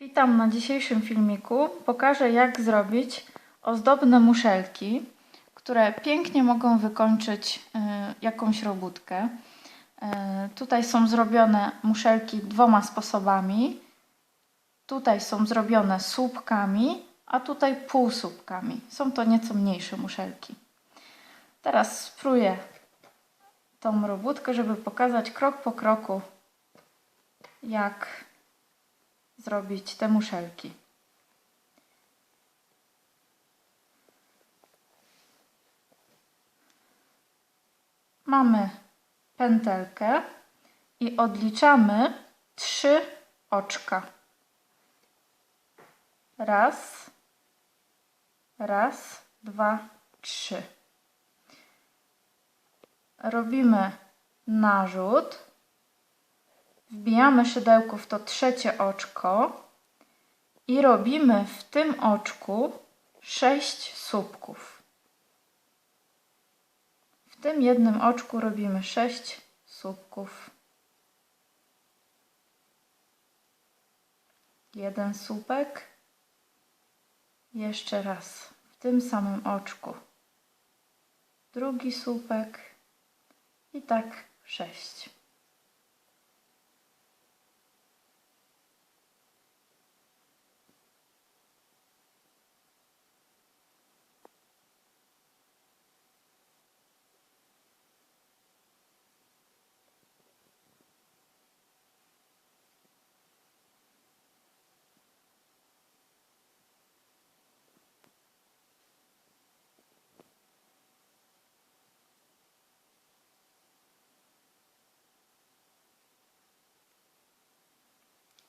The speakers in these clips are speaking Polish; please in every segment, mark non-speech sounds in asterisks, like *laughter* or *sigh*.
Witam na dzisiejszym filmiku. Pokażę jak zrobić ozdobne muszelki, które pięknie mogą wykończyć y, jakąś robótkę. Y, tutaj są zrobione muszelki dwoma sposobami. Tutaj są zrobione słupkami, a tutaj półsłupkami. Są to nieco mniejsze muszelki. Teraz spróbuję tą robótkę, żeby pokazać krok po kroku, jak zrobić te muszelki. Mamy pętelkę i odliczamy trzy oczka. Raz, raz, dwa, trzy. Robimy narzut. Wbijamy szydełko w to trzecie oczko i robimy w tym oczku sześć słupków. W tym jednym oczku robimy sześć słupków. Jeden słupek. Jeszcze raz w tym samym oczku. Drugi słupek i tak sześć.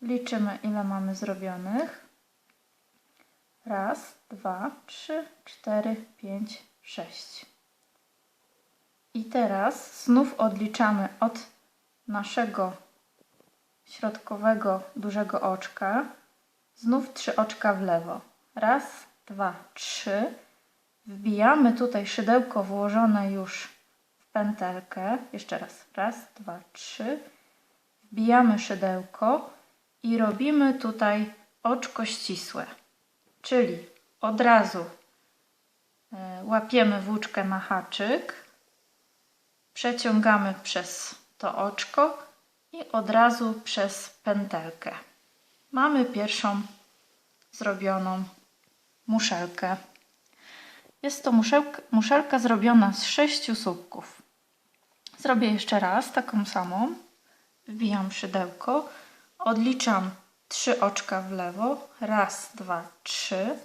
Liczymy, ile mamy zrobionych. Raz, dwa, trzy, cztery, pięć, sześć. I teraz znów odliczamy od naszego środkowego dużego oczka. Znów trzy oczka w lewo. Raz, dwa, trzy. Wbijamy tutaj szydełko włożone już w pętelkę. Jeszcze raz. Raz, dwa, trzy. Wbijamy szydełko i robimy tutaj oczko ścisłe, czyli od razu e, łapiemy włóczkę na haczyk, przeciągamy przez to oczko i od razu przez pętelkę. Mamy pierwszą zrobioną muszelkę. Jest to muszelka, muszelka zrobiona z sześciu słupków. Zrobię jeszcze raz taką samą. Wbijam szydełko Odliczam trzy oczka w lewo. Raz, dwa, trzy.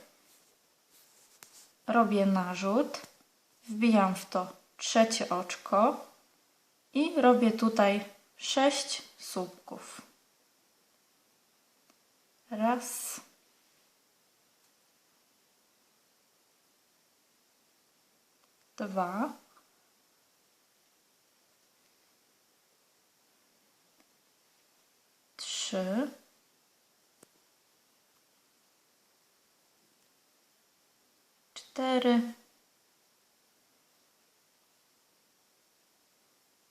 Robię narzut. Wbijam w to trzecie oczko i robię tutaj sześć słupków. Raz. Dwa. Trzy, cztery,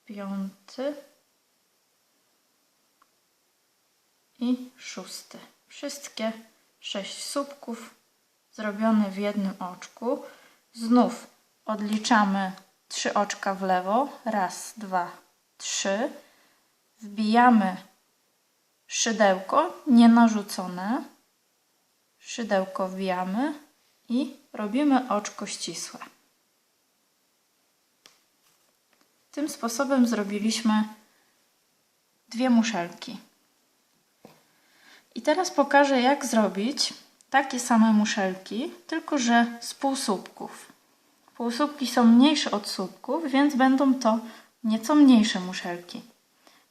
piąty i szósty. Wszystkie sześć słupków zrobione w jednym oczku. Znów odliczamy trzy oczka w lewo. Raz, dwa, trzy. Wbijamy szydełko nie narzucone. Szydełko wbijamy i robimy oczko ścisłe. Tym sposobem zrobiliśmy dwie muszelki. I teraz pokażę, jak zrobić takie same muszelki, tylko że z półsłupków. Półsłupki są mniejsze od słupków, więc będą to nieco mniejsze muszelki.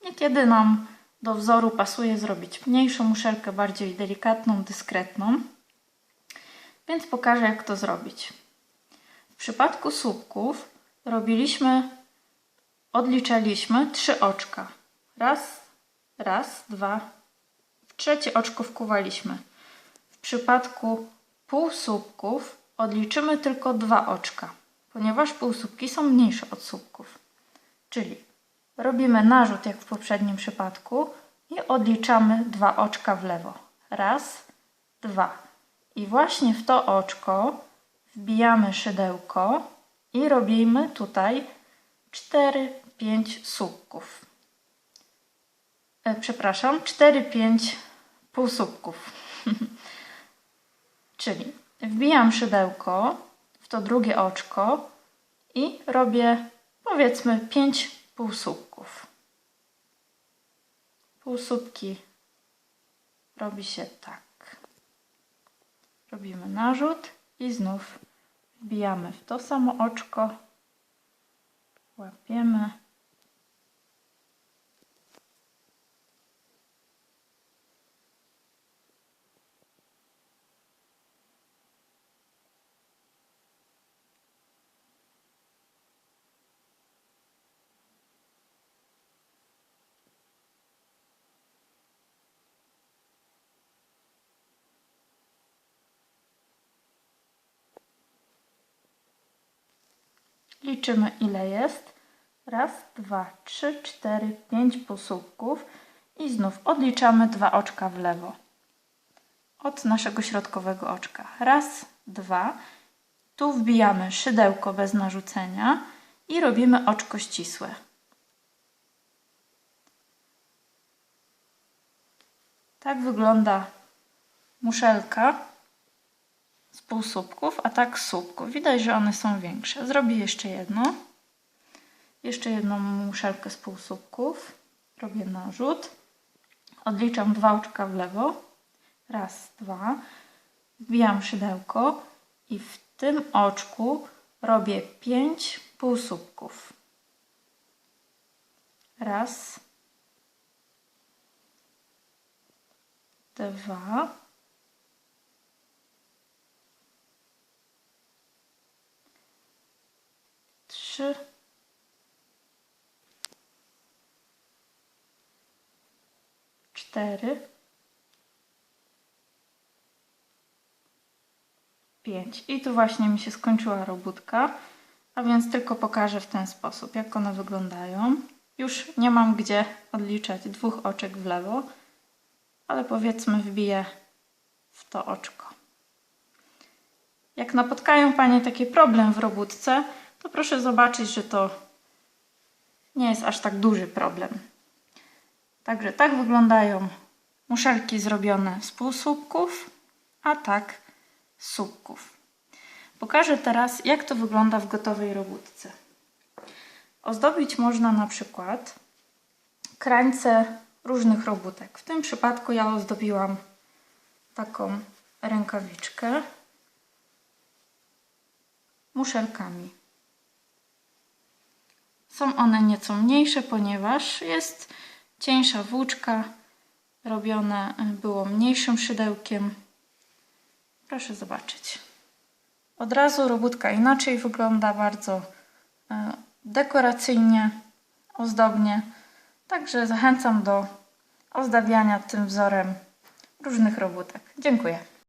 Niekiedy nam do wzoru pasuje zrobić mniejszą muszelkę, bardziej delikatną, dyskretną. Więc pokażę, jak to zrobić. W przypadku słupków robiliśmy, odliczaliśmy trzy oczka. Raz, raz, dwa. W trzecie oczko wkuwaliśmy. W przypadku półsłupków odliczymy tylko dwa oczka, ponieważ półsłupki są mniejsze od słupków. Czyli Robimy narzut jak w poprzednim przypadku i odliczamy dwa oczka w lewo. Raz, dwa. I właśnie w to oczko wbijamy szydełko i robimy tutaj 4-5 słupków. E, przepraszam, 4-5 półsłupków. *laughs* Czyli wbijam szydełko w to drugie oczko i robię powiedzmy 5 półsłupków. Półsłupki robi się tak. Robimy narzut i znów wbijamy w to samo oczko, łapiemy. Liczymy ile jest. Raz, dwa, trzy, cztery, pięć półsłupków i znów odliczamy dwa oczka w lewo. Od naszego środkowego oczka. Raz, dwa. Tu wbijamy szydełko bez narzucenia i robimy oczko ścisłe. Tak wygląda muszelka z półsłupków, a tak z słupków. Widać, że one są większe. Zrobię jeszcze jedno. Jeszcze jedną muszelkę z półsłupków. Robię narzut. Odliczam dwa oczka w lewo. Raz, dwa. Wbijam szydełko i w tym oczku robię pięć półsłupków. Raz, dwa, trzy, cztery, pięć. I tu właśnie mi się skończyła robótka, a więc tylko pokażę w ten sposób, jak one wyglądają. Już nie mam gdzie odliczać dwóch oczek w lewo, ale powiedzmy wbiję w to oczko. Jak napotkają Panie taki problem w robótce, to proszę zobaczyć, że to nie jest aż tak duży problem. Także tak wyglądają muszelki zrobione z półsłupków, a tak z słupków. Pokażę teraz, jak to wygląda w gotowej robótce. Ozdobić można na przykład krańce różnych robótek. W tym przypadku ja ozdobiłam taką rękawiczkę muszelkami. Są one nieco mniejsze, ponieważ jest cieńsza włóczka. Robione było mniejszym szydełkiem. Proszę zobaczyć. Od razu robótka inaczej wygląda, bardzo e, dekoracyjnie, ozdobnie. Także zachęcam do ozdabiania tym wzorem różnych robótek. Dziękuję.